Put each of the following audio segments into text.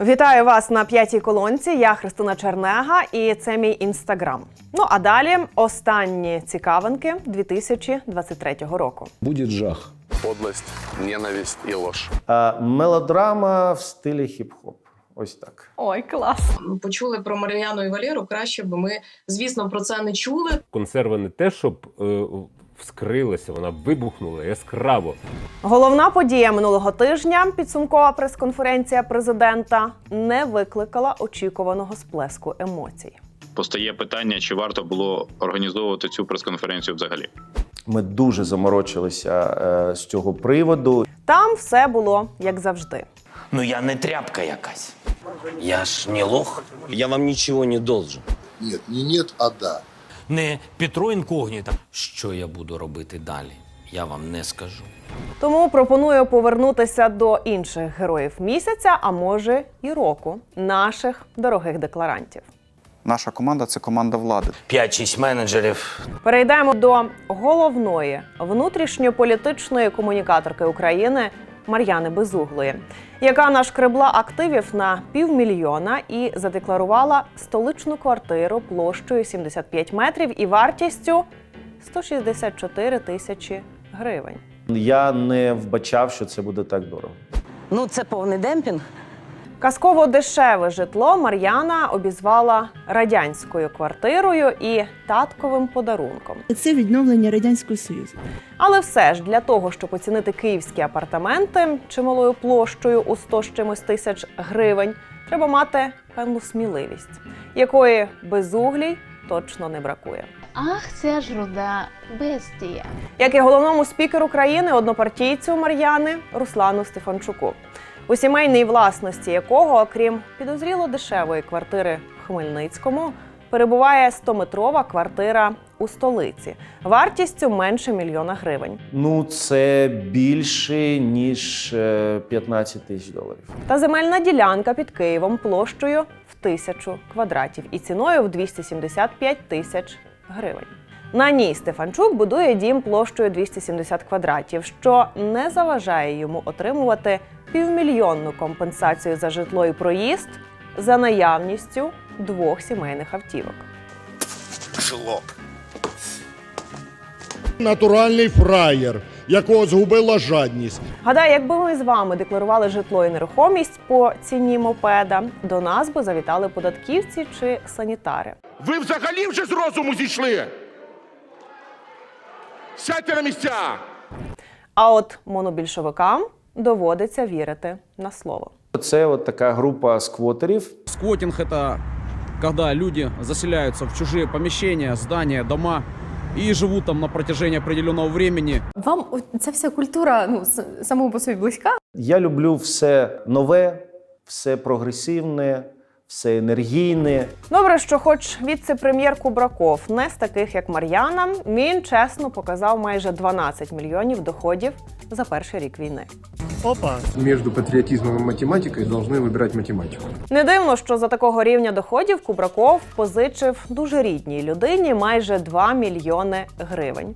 Вітаю вас на п'ятій колонці. Я Христина Чернега, і це мій інстаграм. Ну а далі останні цікавинки 2023 року. Будет жах. подлость, ненависть и ложь. Е, Мелодрама в стилі хіп-хоп. Ось так. Ой, клас! почули про Мар'яну і Валеру, краще б ми, звісно, про це не чули. консерва не те, щоб е, вскрилася, вона вибухнула яскраво. Головна подія минулого тижня підсумкова прес-конференція президента не викликала очікуваного сплеску емоцій. постає питання, чи варто було організовувати цю прес-конференцію взагалі. Ми дуже заморочилися е, з цього приводу. Там все було як завжди. Ну я не тряпка якась. Я ж не лох. Я вам нічого не должен. Нет, не нет, а да. Не Петро інкогніта. Що я буду робити далі? Я вам не скажу. Тому пропоную повернутися до інших героїв місяця, а може і року, наших дорогих декларантів. Наша команда це команда влади. П'ять-шість менеджерів. Перейдемо до головної внутрішньополітичної комунікаторки України Мар'яни Безуглої, яка нашкребла активів на півмільйона і задекларувала столичну квартиру площею 75 метрів і вартістю 164 тисячі гривень. Я не вбачав, що це буде так дорого. Ну, це повний демпінг. Казково дешеве житло Мар'яна обізвала радянською квартирою і татковим подарунком. Це відновлення радянського союзу. Але все ж для того, щоб оцінити київські апартаменти чималою площею у 100 з чимось тисяч гривень, треба мати певну сміливість, якої безуглій точно не бракує. Ах, це ж руда бестія. Як і головному спікеру країни, однопартійцю Мар'яни Руслану Стефанчуку, у сімейній власності якого, окрім підозріло дешевої квартири в Хмельницькому, перебуває 100-метрова квартира у столиці вартістю менше мільйона гривень. Ну, це більше ніж е, 15 тисяч доларів. Та земельна ділянка під Києвом площею в тисячу квадратів і ціною в 275 тисяч гривень. На ній Стефанчук будує дім площею 270 квадратів, що не заважає йому отримувати півмільйонну компенсацію за житло і проїзд за наявністю двох сімейних автівок. Жлоб. Натуральний фраєр, якого згубила жадність. Гадаю, якби ми з вами декларували житло і нерухомість по ціні мопеда, до нас би завітали податківці чи санітари. Ви взагалі вже з розуму зійшли. Сядьте на місця. А от монобільшовикам доводиться вірити на слово. Це от така група сквотерів. Сквотинг – це коли люди заселяються в чужі поміщення, здання, дома І живу там на протяжении определеного времени. Вам ця вся культура ну, самому по собі близька? Я люблю все нове, все прогресивне, все енергійне. Добре, що, хоч віце-прем'єр Кубраков не з таких, як Мар'яна, він чесно показав майже 12 мільйонів доходів за перший рік війни. Между патриотизмом и математикой должны выбирать математику. Не дивно, що за такого рівня доходів Кубраков позичив дуже рідній людині майже 2 мільйони гривень.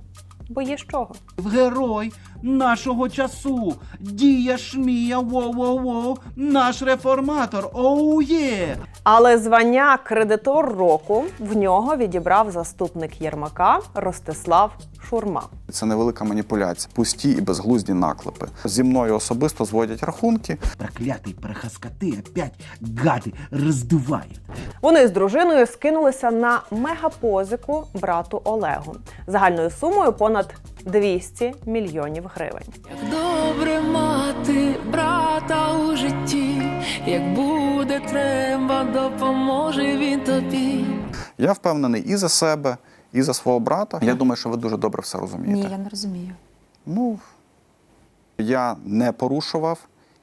Бо є з чого. Герой нашого часу, Дія Шмія, воу-воу-воу, наш реформатор, оу є! Але звання кредитор року в нього відібрав заступник Єрмака Ростислав Шурма. Це невелика маніпуляція, пусті і безглузді наклепи. Зі мною особисто зводять рахунки. Проклятий парахаскоти опять гады роздувають. Вони з дружиною скинулися на мегапозику брату Олегу загальною сумою понад 200 мільйонів гривень. Добре мати брата у житті. Як буде треба, допоможе він тобі. Я впевнений і за себе, і за свого брата. Я думаю, що ви дуже добре все розумієте. Я не розумію. Ну, я не порушував.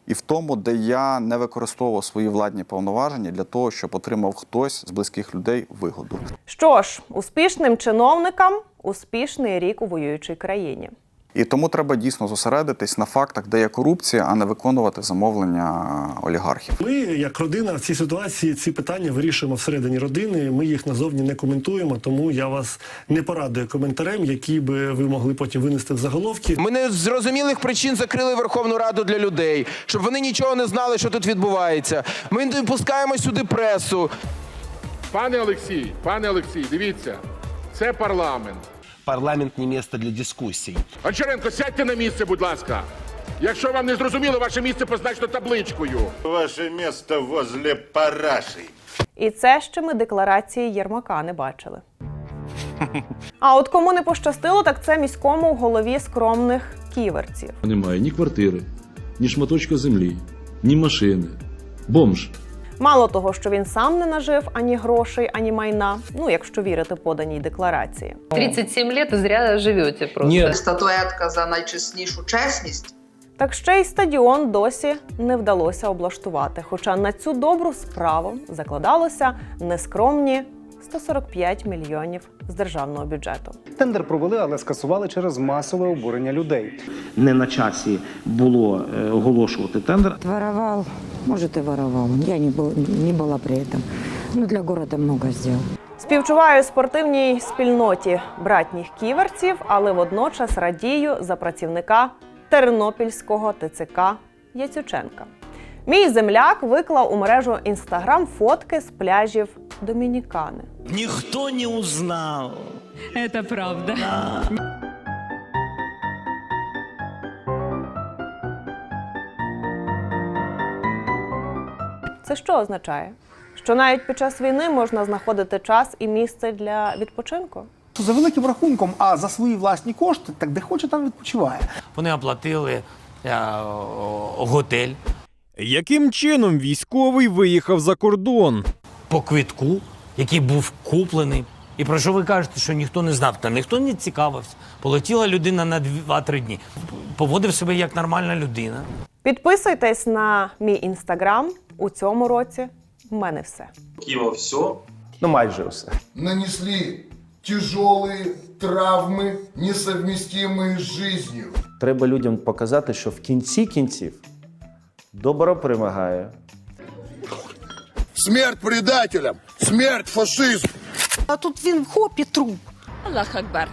І в тому, де я не використовував свої владні повноваження для того, щоб отримав хтось з близьких людей вигоду. Що ж, успішним чиновникам успішний рік у воюючій країні. І тому треба дійсно зосередитись на фактах, де є корупція, а не виконувати замовлення олігархів. Ми, як родина, в цій ситуації ці питання вирішуємо всередині родини. Ми їх назовні не коментуємо, тому я вас не порадую коментарем, які би ви могли потім винести в заголовки. Ми не з зрозумілих причин закрили Верховну Раду для людей, щоб вони нічого не знали, що тут відбувається. Ми не пускаємо сюди пресу. Пане Олексій, пане Олексій, дивіться, це парламент. Парламент не місце для дискусій. Гончаренко, сядьте на місце, будь ласка. Якщо вам не зрозуміло, ваше місце позначено табличкою. Ваше місце возле параші. І це ще ми декларації Єрмака не бачили. А от кому не пощастило, так це міському голові скромних ківерців. Немає ні квартири, ні шматочка землі, ні машини. Бомж. Мало того, що він сам не нажив ані грошей, ані майна, ну якщо вірити поданій декларації. 37 років і зря живете просто. Статуетка за найчеснішу чесність. Так ще й стадіон досі не вдалося облаштувати. Хоча на цю добру справу закладалося нескромні 145 мільйонів з державного бюджету. Тендер провели, але скасували через масове обурення людей. Не на часі було оголошувати тендер. Воровал, может и воровал. Я не, был, не была при этом. Но для города много сделал. Співчуваю спортивній спільноті братніх ківерців, але водночас радію за працівника Тернопільського ТЦК Яцюченка. Мій земляк виклав у мережу інстаграм фотки з пляжів Домінікани. Ніхто не узнав. Это правда. Це що означає? Що навіть під час війни можна знаходити час і місце для відпочинку? За великим рахунком, а за свої власні кошти, так де хоче, там відпочиває. Вони оплатили готель Яким чином військовий виїхав за кордон? По квитку, який був куплений. І про що ви кажете, що ніхто не знав? Та ніхто не цікавився. Полетіла людина на 2-3 дні. Поводив себе як нормальна людина. Підписуйтесь на мій інстаграм у цьому році. В мене все. Києва все. Ну, майже все. Нанесли тяжелые травми, несовместимые з жизнью. Треба людям показати, що в кінці кінців добро перемагає. Смерть предателям! Смерть фашизму! А тут він хоп і труп. Аллах Акбар.